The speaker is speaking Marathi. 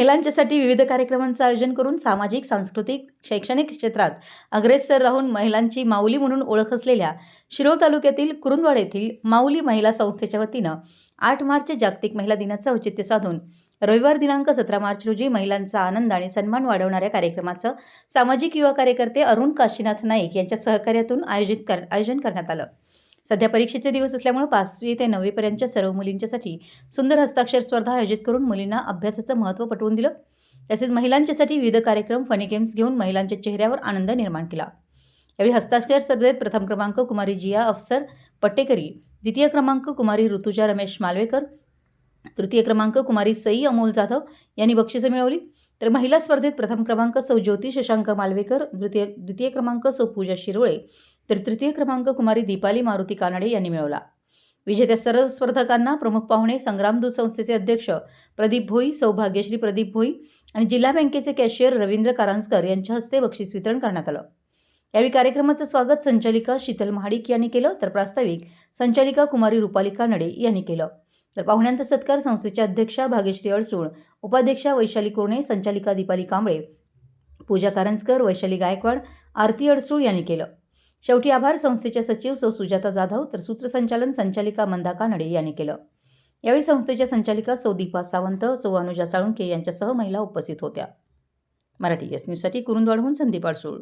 महिलांच्यासाठी विविध कार्यक्रमांचं आयोजन करून सामाजिक सांस्कृतिक शैक्षणिक क्षेत्रात अग्रेसर राहून महिलांची माऊली म्हणून ओळख असलेल्या शिरोळ तालुक्यातील कुरुंदवाड येथील माऊली महिला संस्थेच्या वतीनं आठ मार्च जागतिक महिला दिनाचं औचित्य साधून रविवार दिनांक सतरा मार्च रोजी महिलांचा आनंद आणि सन्मान वाढवणाऱ्या कार्यक्रमाचं सामाजिक युवा कार्यकर्ते अरुण काशीनाथ नाईक यांच्या सहकार्यातून आयोजित कर आयोजन करण्यात आलं. सध्या परीक्षेचे दिवस असल्यामुळे पाचवी ते नववीपर्यंतच्या सर्व मुलींच्यासाठी सुंदर हस्ताक्षर स्पर्धा आयोजित करून मुलींना अभ्यासाचं महत्त्व पटवून दिलं. तसेच महिलांच्यासाठी विविध कार्यक्रम फनी गेम्स घेऊन महिलांच्या चेहऱ्यावर आनंद निर्माण केला. यावेळी हस्ताक्षर स्पर्धेत प्रथम क्रमांक कुमारी जिया अफसर पट्टेकरी. द्वितीय क्रमांक कुमारी ऋतुजा रमेश मालवेकर. तृतीय क्रमांक कुमारी सई अमोल जाधव यांनी बक्षिसं मिळवली. तर महिला स्पर्धेत प्रथम क्रमांक सौ ज्योती शशांक मालवेकर द्वितीय द्वितीय क्रमांक सौ पूजा शिरोळे. तर तृतीय क्रमांक कुमारी दीपाली मारुती कानडे यांनी मिळवला. विजेत्या सर्व स्पर्धकांना प्रमुख पाहुणे संग्रामदूत संस्थेचे अध्यक्ष प्रदीप भोई सौभाग्यश्री प्रदीप भोई आणि जिल्हा बँकेचे कॅशियर रवींद्र कारांजकर यांच्या हस्ते बक्षीस वितरण करण्यात आलं. यावेळी कार्यक्रमाचं स्वागत संचालिका शीतल महाडिक यांनी केलं तर प्रास्ताविक संचालिका कुमारी रुपाली कानडे यांनी केलं. तर पाहुण्यांचा सत्कार संस्थेच्या अध्यक्षा भाग्यश्री अडसूळ उपाध्यक्षा वैशाली कोर्णे संचालिका दीपाली कांबळे पूजा कारंजकर वैशाली गायकवाड आरती अडसूळ यांनी केलं. शेवटी आभार संस्थेच्या सचिव सौ सुजाता जाधव तर सूत्रसंचालन संचालिका मंदा कानडे यांनी केलं. यावेळी संस्थेच्या संचालिका सौ दीपा सावंत सौ अनुजा साळुंके यांच्यासह महिला उपस्थित होत्या. मराठी एस न्यूजसाठी कुरुंदवाडहून संदीप अडसूळ